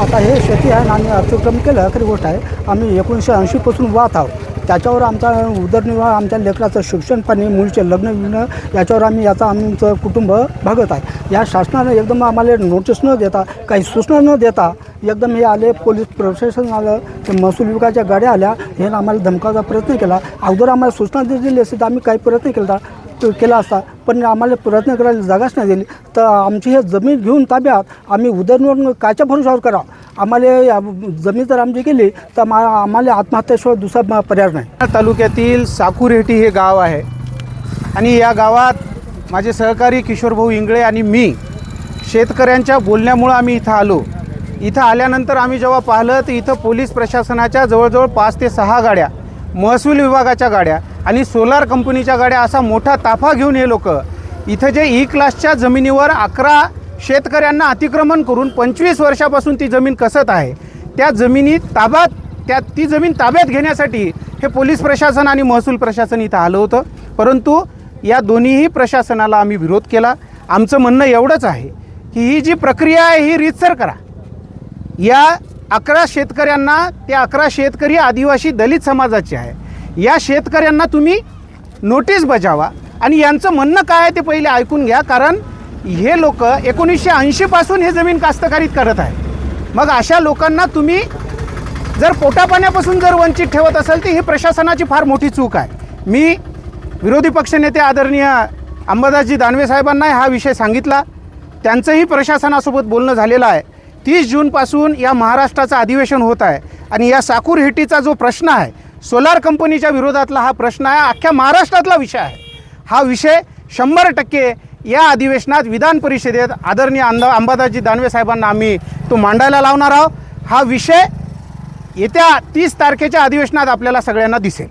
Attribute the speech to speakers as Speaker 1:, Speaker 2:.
Speaker 1: आता हे शेती आहे आणि अतिक्रम केलं खरी गोष्ट आहे आम्ही एकोणीसशे ऐंशीपासून वाहत आहोत. त्याच्यावर आमचा उदरनिर्वाह आमच्या लेकराचं शिक्षण पाणी मुलीचे लग्न विग्न याच्यावर आम्ही याचा आमचं कुटुंब भागत आहे. या शासनाने एकदम आम्हाला नोटीस न देता काही सूचना न देता एकदम हे आले पोलीस प्रशासन आलं ते महसूल विभागाच्या गाड्या आल्या हे आम्हाला धमकाचा प्रयत्न केला. अगोदर आम्हाला सूचना जर दिली असती तर आम्ही काही प्रयत्न केला. तो केला असता पण आम्हाला प्रयत्न करायला जागाच नाही दिली. तर आमची हे जमीन घेऊन ताब्यात आम्ही उदरनिर्वाह कायच्या भरोशावर करा? आम्हाला जमीन जर आमची गेली तर मा आम्हाला आत्महत्याशिवाय दुसरा पर्याय नाही.
Speaker 2: तालुक्यातील साकुरेटी हे गाव आहे. आणि या गावात माझे सहकारी किशोरभाऊ इंगळे आणि मी शेतकऱ्यांच्या बोलण्यामुळं आम्ही इथं आलो. इथं आल्यानंतर आम्ही जेव्हा पाहिलं तर इथं पोलीस प्रशासनाच्या जवळजवळ पाच ते सहा गाड्या महसूल विभागाच्या गाड्या आणि सोलार कंपनीच्या गाड्या असा मोठा ताफा घेऊन हे लोक इथं जे e ई क्लासच्या जमिनीवर अकरा शेतकऱ्यांना अतिक्रमण करून पंचवीस वर्षापासून ती जमीन कसत आहे त्या जमिनीत ताब्यात त्या ती जमीन ताब्यात घेण्यासाठी हे पोलीस प्रशासन आणि महसूल प्रशासन इथं आलं होतं. परंतु या दोन्हीही प्रशासनाला आम्ही विरोध केला. आमचं म्हणणं एवढंच आहे की ही जी प्रक्रिया आहे ही रीतसर करा. या अकरा शेतकऱ्यांना त्या अकरा शेतकरी आदिवासी दलित समाजाचे आहे. या शेतकऱ्यांना तुम्ही नोटीस बजावा. आणि यांचं म्हणणं काय आहे ते पहिले ऐकून घ्या. कारण हे लोक एकोणीसशे ऐंशीपासून हे जमीन कास्तकारीत करत आहे मग अशा लोकांना तुम्ही जर पोटापाण्यापासून जर वंचित ठेवत असाल तर ही प्रशासनाची फार मोठी चूक आहे. मी विरोधी पक्षनेते आदरणीय अंबादासजी दानवे साहेबांना हा विषय सांगितला. त्यांचंही प्रशासनासोबत बोलणं झालेलं आहे. तीस जूनपासून या महाराष्ट्राचं अधिवेशन होत आहे. आणि या साकूर हेटीचा जो प्रश्न आहे सोलार कंपनीच्या विरोधातला हा प्रश्न आहे अख्ख्या महाराष्ट्रातला विषय आहे. हा विषय शंभर टक्के या अधिवेशनात विधान परिषदेत आदरणीय अंदा अंबादासजी दानवे साहेबांना आम्ही तो मांडायला लावणार आहोत. हा विषय येत्या तीस तारखेच्या अधिवेशनात आपल्याला सगळ्यांना दिसेल.